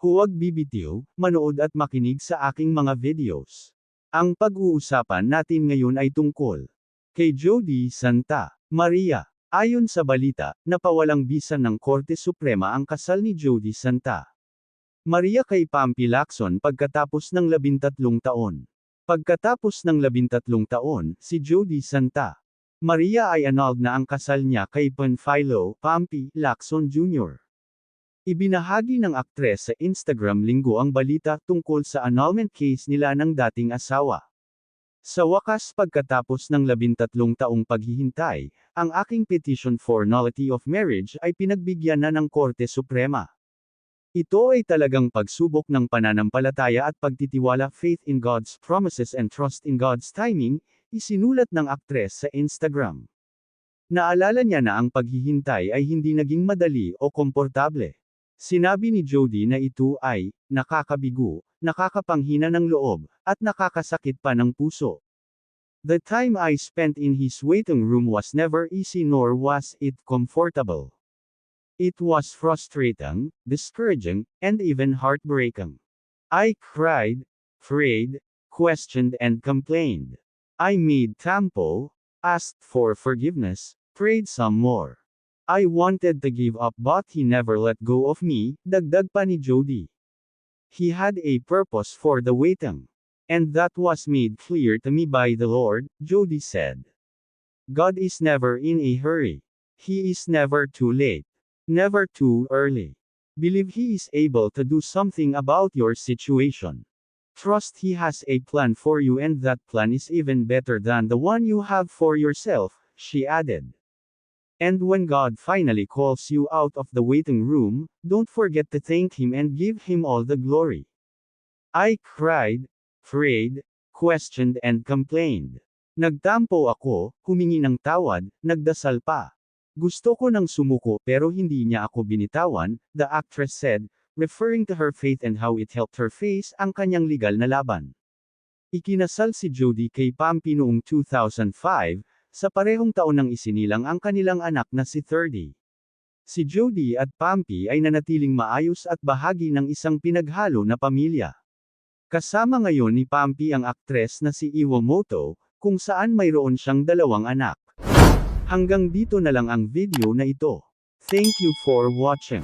Huwag bibitiw, manood at makinig sa aking mga videos. Ang pag-uusapan natin ngayon ay tungkol kay Jody Santa Maria. Ayon sa balita, napawalang bisa ng Korte Suprema ang kasal ni Jody Santa Maria kay Pampi Lacson pagkatapos ng labintatlong taon. Pagkatapos ng labintatlong taon, si Jody Santa Maria ay annulled na ang kasal niya kay Panfilo Pampi Lacson Jr. Ibinahagi ng aktres sa Instagram linggo ang balita tungkol sa annulment case nila ng dating asawa. Sa wakas pagkatapos ng labintatlong taong paghihintay, ang aking petition for nullity of marriage ay pinagbigyan na ng Korte Suprema. Ito ay talagang pagsubok ng pananampalataya at pagtitiwala faith in God's promises and trust in God's timing, isinulat ng aktres sa Instagram. Naalala niya na ang paghihintay ay hindi naging madali o komportable. Sinabi ni Jody na ito ay, nakakabigo, nakakapanghina ng loob, at nakakasakit pa ng puso. The time I spent in his waiting room was never easy nor was it comfortable. It was frustrating, discouraging, and even heartbreaking. I cried, prayed, questioned and complained. I made tampo, asked for forgiveness, prayed some more. I wanted to give up but he never let go of me, dagdag pa ni Jody. He had a purpose for the waiting. And that was made clear to me by the Lord, Jody said. God is never in a hurry. He is never too late. Never too early. Believe He is able to do something about your situation. Trust He has a plan for you and that plan is even better than the one you have for yourself, she added. And when God finally calls you out of the waiting room, don't forget to thank Him and give Him all the glory. I cried, prayed, questioned and complained. Nagtampo ako, humingi ng tawad, nagdasal pa. Gusto ko nang sumuko pero hindi niya ako binitawan, the actress said, referring to her faith and how it helped her face ang kanyang legal na laban. Ikinasal si Jody kay Pampi noong 2005, sa parehong taon nang isinilang ang kanilang anak na si 30. Si Jody at Pampi ay nanatiling maayos at bahagi ng isang pinaghalo na pamilya. Kasama ngayon ni Pampi ang aktres na si Iwamoto, kung saan mayroon siyang dalawang anak. Hanggang dito na lang ang video na ito. Thank you for watching.